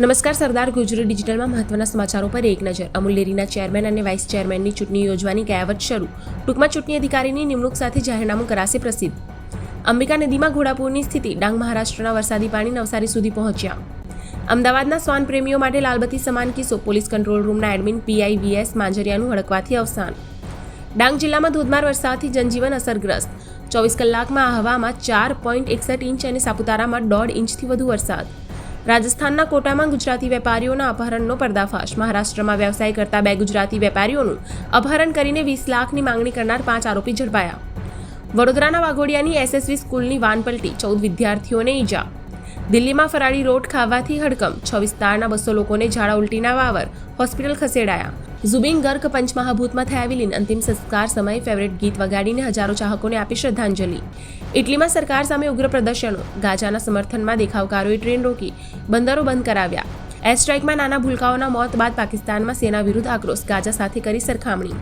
નમસ્કાર, સરદાર ગુજરી ડિજિટલમાં મહત્વના સમાચારો પર એક નજર. અમૂલ ડેરીના ચેરમેન અને વાઇસ ચેરમેનની ચૂંટણી યોજવાની કયાવત શરૂ. ટૂંકમાં ચૂંટણી અધિકારીની નિમણૂક સાથે જાહેરનામું કરાશે પ્રસિદ્ધ. અંબિકા નદીમાં ઘોડાપૂરની સ્થિતિ, ડાંગ મહારાષ્ટ્રના વરસાદી પાણી નવસારી સુધી પહોંચ્યા. અમદાવાદના શ્વાન પ્રેમીઓ માટે લાલબત્તી સમાન કિસ્સો, પોલીસ કંટ્રોલ રૂમના એડમિન પીઆઈ વીએસ માંજરિયાનું હડકવાથી અવસાન. ડાંગ જિલ્લામાં ધોધમાર વરસાદથી જનજીવન અસરગ્રસ્ત. ચોવીસ કલાકમાં હવામાં ચાર પોઈન્ટ એકસઠ ઇંચ અને સાપુતારામાં દોઢ ઇંચથી વધુ વરસાદ. રાજસ્થાનના કોટામાં ગુજરાતી વેપારીઓના અપહરણનો પર્દાફાશ. મહારાષ્ટ્રમાં વ્યવસાય કરતા બે ગુજરાતી વેપારીઓનું અપહરણ કરીને વીસ લાખની માંગણી કરનાર પાંચ આરોપી ઝડપાયા. વડોદરાના વાઘોડિયાની એસએસવી સ્કૂલની વાન પલટી, ચૌદ વિદ્યાર્થીઓને ઈજા. દિલ્હીમાં ફરાળી રોટ ખાવાથી હડકંપ છ વિસ્તારના બસો લોકોને ઝાડા ઉલટીના વાવર, હોસ્પિટલ ખસેડાયા. ઝુબીન ગર્ગ પંચમહાભૂતમાં થયા વિલીન અંતિમ સંસ્કાર સમયે ફેવરેટ ગીત વગાડીને હજારો ચાહકોને આપી શ્રદ્ધાંજલિ. ઇટલીમાં સરકાર સામે ઉગ્ર પ્રદર્શનો, ગાજાના સમર્થનમાં દેખાવકારોએ ટ્રેન રોકી, બંદરો બંધ કરાવ્યા. એર સ્ટ્રાઇકમાં નાના ભૂલકાઓના મોત બાદ પાકિસ્તાનમાં સેના વિરુદ્ધ આક્રોશ, ગાજા સાથે કરી સરખામણી.